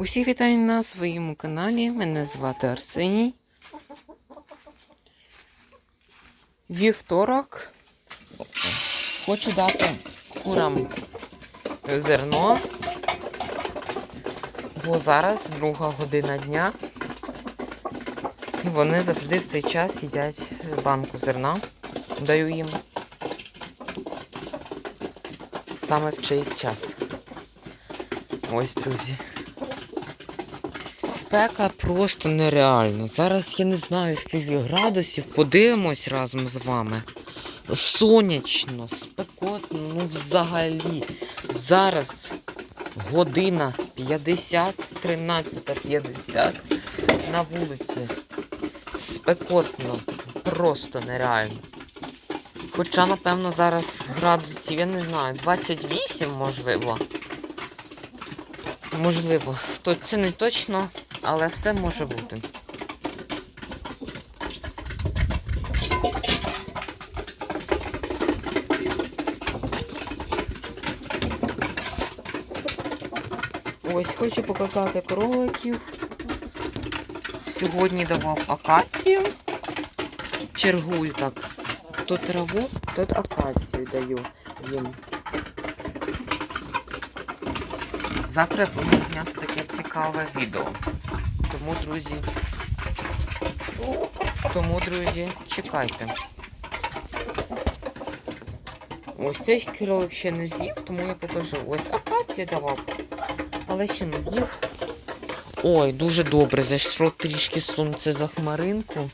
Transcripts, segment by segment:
Усіх вітаю на своєму каналі. Мене звати Арсеній. Вівторок. Хочу дати курам зерно, бо зараз друга година дня. І вони завжди в цей час їдять банку зерна. Даю їм саме в цей час. Ось, друзі. Спека просто нереальна. Зараз я не знаю скільки градусів. Подивимось разом з вами. Сонячно, спекотно, ну взагалі. Зараз година 50, 13.50 на вулиці. Спекотно, просто нереально. Хоча, напевно, зараз градусів, я не знаю, 28 можливо. Можливо, то це не точно, але все може бути. Ось хочу показати кроликів. Сьогодні давав акацію. Чергую так. То траву, то акацію даю їм. Завтра я планую зняти таке цікаве відео. Тому, друзі, тому, друзі, чекайте. Ось цей кролик ще не з'їв, тому я покажу. Ось акацію давав, але ще не з'їв. Ой, дуже добре, зайшло трішки сонце за хмаринку.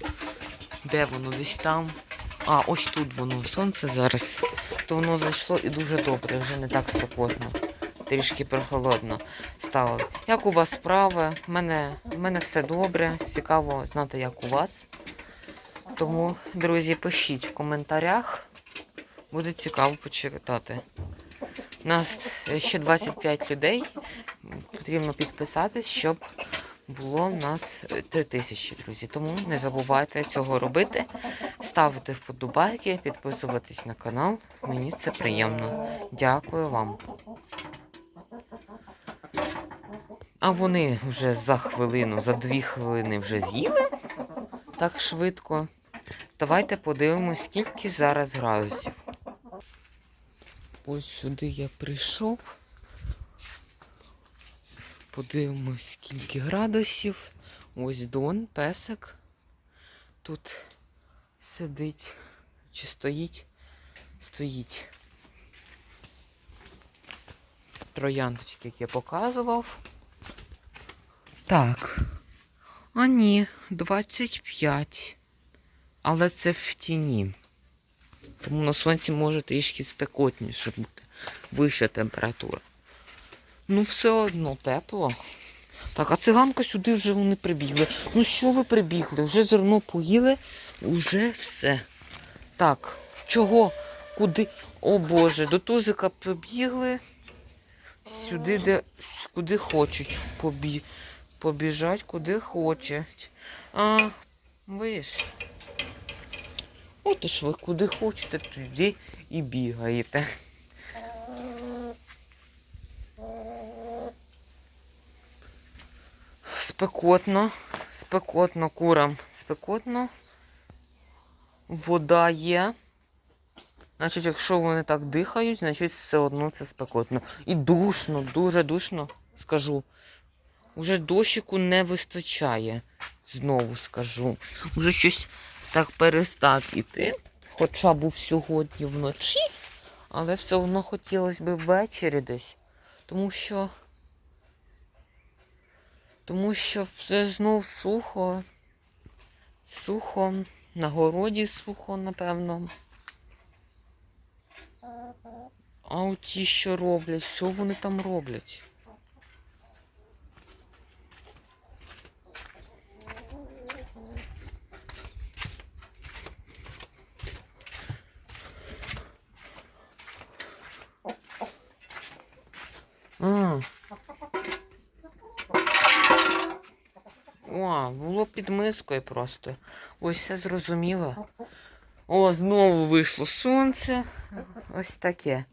Де воно? Десь там. А, ось тут воно сонце зараз. То воно зайшло і дуже добре, вже не так спекотно трішки прохолодно стало. Як у вас справи? У мене, в мене все добре. Цікаво знати, як у вас. Тому, друзі, пишіть в коментарях. Буде цікаво почитати. У нас ще 25 людей. Потрібно підписатись, щоб було в нас 3 тисячі, друзі. Тому не забувайте цього робити. Ставити вподобайки, підписуватись на канал. Мені це приємно. Дякую вам. А вони вже за хвилину, за дві хвилини вже з'їли так швидко. Давайте подивимось, скільки зараз градусів. Ось сюди я прийшов. Подивимось, скільки градусів. Ось Дон, песик. Тут сидить чи стоїть, стоїть. Трояндочки, як я показував. Так. А ні, 25. Але це в тіні. Тому на сонці може трішки спекотніше бути. Вища температура. Ну, все одно тепло. Так, а циганка сюди вже вони прибігли. Ну що ви прибігли? Вже зерно поїли, уже все. Так, чого? Куди? О Боже, до тузика побігли. Сюди, де куди хочуть побі... побіжать, куди хочуть. А, ви ж. От ж ви куди хочете, туди і бігаєте. Спекотно, спекотно курам, спекотно. Вода є. Значить, якщо вони так дихають, значить все одно це спекотно. І душно, дуже душно, скажу. Уже дощику не вистачає. Знову скажу. Уже щось так перестав іти. Хоча був сьогодні вночі, але все одно хотілося б ввечері десь. Тому що. Тому що все знов сухо. Сухо. На городі сухо, напевно. А от ті, що роблять, що вони там роблять? О, було під мискою просто. Ось все зрозуміло. О, знову вийшло сонце. Ось таке.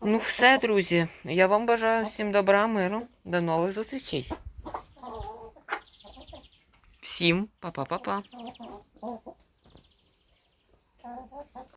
Ну все, друзі. Я вам бажаю всім добра, миру. До нових зустрічей. Всім па-па-па-па.